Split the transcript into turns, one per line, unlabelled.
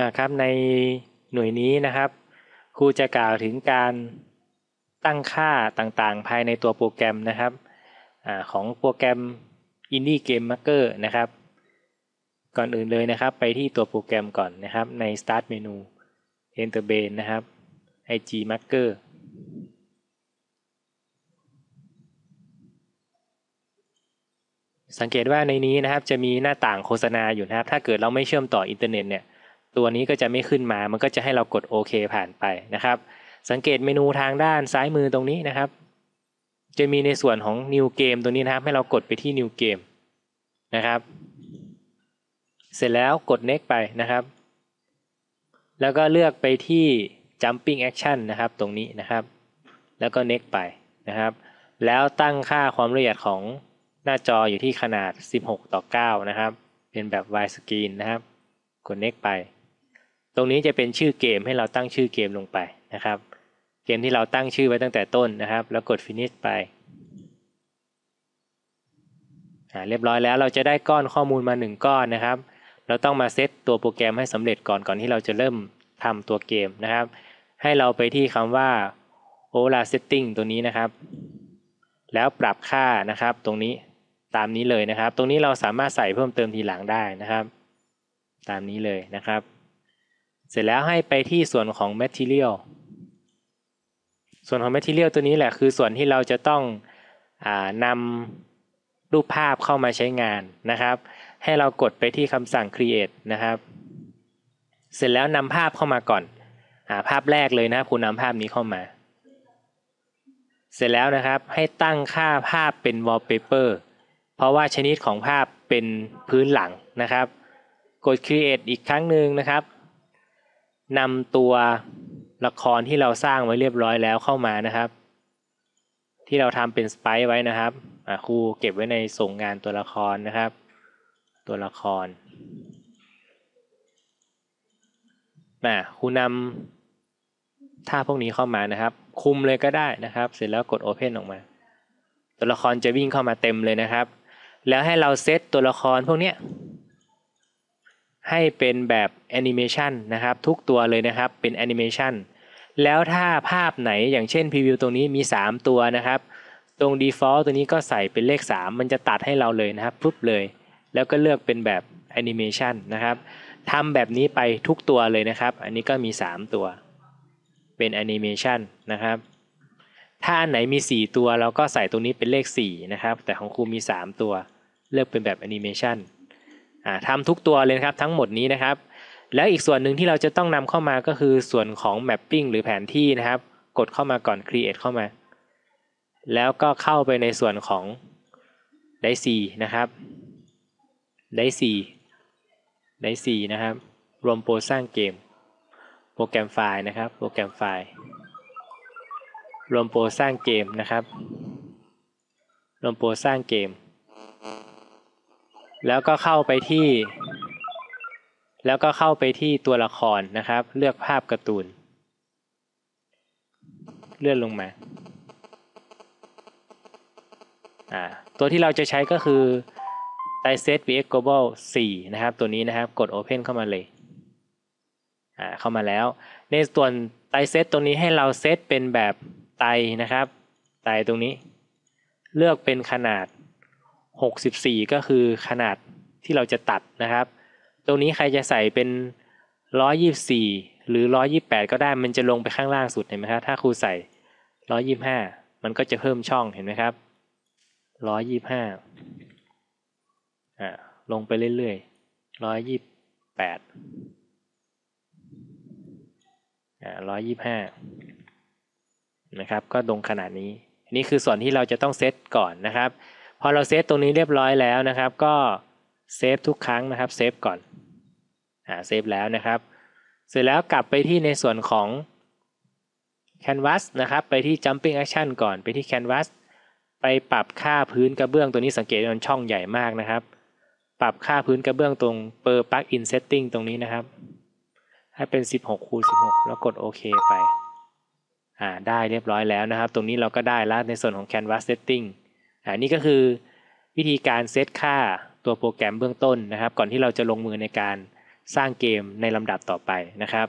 อ่าครับในหน่วยนี้นะครับครูจะกล่าวถึงการตั้งค่าต่างๆ ภายในตัวโปรแกรมนะครับอของโปรแกรม Indie Game Maker นะครับ ก่อนอื่นเลยนะครับ ไปที่ตัวโปรแกรมก่อนนะครับ ใน Start Menu Enter b a n นะครับ IG Maker สังเกตว่าในนี้นะครับจะมีหน้าต่างโฆษณาอยู่นะครับ ถ้าเกิดเราไม่เชื่อมต่ออินเทอร์เน็ตเนี่ย ตัวนี้ก็จะไม่ขึ้นมา มันก็จะให้เรากดโอเคผ่านไปนะครับ สังเกตเมนูทางด้านซ้ายมือตรงนี้นะครับ จะมีในส่วนของ New Game ตัวนี้นะครับ ให้เรากดไปที่ New Game นะครับ เสร็จแล้วกด Next ไปนะครับ แล้วก็เลือกไปที่ Jumping Action นะครับ ตรงนี้นะครับ แล้วก็ Next ไปนะครับ แล้วตั้งค่าความละเอียดของหน้าจออยู่ที่ขนาด 16 ต่อ 9 นะครับ เป็นแบบ widescreen นะครับ กด Next ไป ตรงนี้จะเป็นชื่อเกมให้เราตั้งชื่อเกมลงไปนะครับ เกมที่เราตั้งชื่อไว้ตั้งแต่ต้นนะครับ แล้วกด finish ไปเรียบร้อยแล้วเราจะได้ก้อนข้อมูลมา 1 ก้อนนะครับ เราต้องมาเซตตัวโปรแกรมให้สำเร็จก่อนก่อนที่เราจะเริ่มทำตัวเกมนะครับ ให้เราไปที่คำว่า Ola Setting ตัวนี้นะครับ แล้วปรับค่านะครับ ตรงนี้ตามนี้เลยนะครับ ตรงนี้เราสามารถใส่เพิ่มเติมทีหลังได้นะครับ ตามนี้เลยนะครับ เสร็จแล้วให้ไปที่ส่วนของ Material ส่วนของ Material ตัวนี้แหละคือส่วนที่เราจะต้องอนำรูปภาพเข้ามาใช้งานนะครับ ให้เรากดไปที่คำสั่ง create นะครับ เสร็จแล้วนำภาพเข้ามาก่อนอภาพแรกเลยนะครับคุณนำภาพนี้เข้ามา เสร็จแล้วนะครับให้ตั้งค่าภาพเป็น wallpaper เพราะว่าชนิดของภาพเป็นพื้นหลังนะครับ กด create อีกครั้งหนึ่งนะครับ นำตัวละครที่เราสร้างไว้เรียบร้อยแล้วเข้ามานะครับ ที่เราทำเป็นสไปไว้นะครับครูเก็บไว้ในส่งงานตัวละครนะครับ ตัวละครนะครูนำท่าพวกนี้เข้ามานะครับ คุมเลยก็ได้นะครับ เสร็จแล้วกด Open ออกมา ตัวละครจะวิ่งเข้ามาเต็มเลยนะครับ แล้วให้เราเซตตัวละครพวกนี้ ให้เป็นแบบแอนิเมชันนะครับทุกตัวเลยนะครับเป็นแอนิเมชันแล้วถ้าภาพไหนอย่างเช่นพรีวิวตรงนี้มี 3 ตัวนะครับ ตรง default ตัวนี้ก็ใส่เป็นเลข 3 มันจะตัดให้เราเลยนะครับปุ๊บเลย แล้วก็เลือกเป็นแบบแอนิเมชันนะครับทำแบบนี้ไปทุกตัวเลยนะครับ อันนี้ก็มี 3 ตัว เป็นแอนิเมชันนะครับ ถ้าอันไหนมี 4 ตัวเราก็ใส่ตรงนี้เป็นเลข 4 นะครับ แต่ของครูมี 3 ตัว เลือกเป็นแบบแอนิเมชัน ทำทุกตัวเลยครับทั้งหมดนี้นะครับ แล้วอีกส่วนหนึ่งที่เราจะต้องนำเข้ามาก็คือส่วนของ mapping หรือแผนที่นะครับ กดเข้ามาก่อน create เข้ามา แล้วก็เข้าไปในส่วนของ d i c e นะครับ d i c e d i c e นะครับ รวมโปรสร้างเกม โปรแกรมไฟล์นะครับ โปรแกรมไฟล์ รวมโปรสร้างเกมนะครับ รวมโปรสร้างเกม แล้วก็เข้าไปที่ แล้วก็เข้าไปที่ตัวละครนะครับ เลือกภาพการ์ตูน เลื่อนลงมาอ่าตัวที่เราจะใช้ก็คือ d i s e t vx global 4 นะครับ ตัวนี้นะครับกด open เข้ามาเลยอ่าเข้ามาแล้ว ในส่วน d i s e t ตรงนี้ให้เราเซตเป็นแบบไตนะครับ ไตตรงนี้ เลือกเป็นขนาด 64 ก็คือขนาดที่เราจะตัดนะครับ ตรงนี้ใครจะใส่เป็น 124 หรือ 128 ก็ได้มันจะลงไปข้างล่างสุดเห็นไหมครับถ้าครูใส่ 125 มันก็จะเพิ่มช่องเห็นไหมครับ 125อ่าลงไปเรื่อยๆ 128อ่า125 นะครับ ก็ลงขนาดนี้ อันนี้คือส่วนที่เราจะต้องเซตก่อนนะครับ พอเราเซฟตรงนี้เรียบร้อยแล้วนะครับ ก็เซฟทุกครั้งนะครับเซฟก่อนอ่าเซฟแล้วนะครับ เสร็จแล้วกลับไปที่ในส่วนของ Canvas นะครับ ไปที่ Jumping Action ก่อนไปที่ Canvas ไปปรับค่าพื้นกระเบื้องตัวนี้สังเกตมันช่องใหญ่มากนะครับ ปรับค่าพื้นกระเบื้องตรง Per Plug In Setting ตรงนี้นะครับ ให้เป็น 16คูณ16 แล้วกดโอเคไปอ่าได้เรียบร้อยแล้วนะครับ ตรงนี้เราก็ได้แล้วในส่วนของ Canvas Setting อันนี้ก็คือวิธีการเซตค่าตัวโปรแกรมเบื้องต้นนะครับ ก่อนที่เราจะลงมือในการสร้างเกมในลำดับต่อไปนะครับ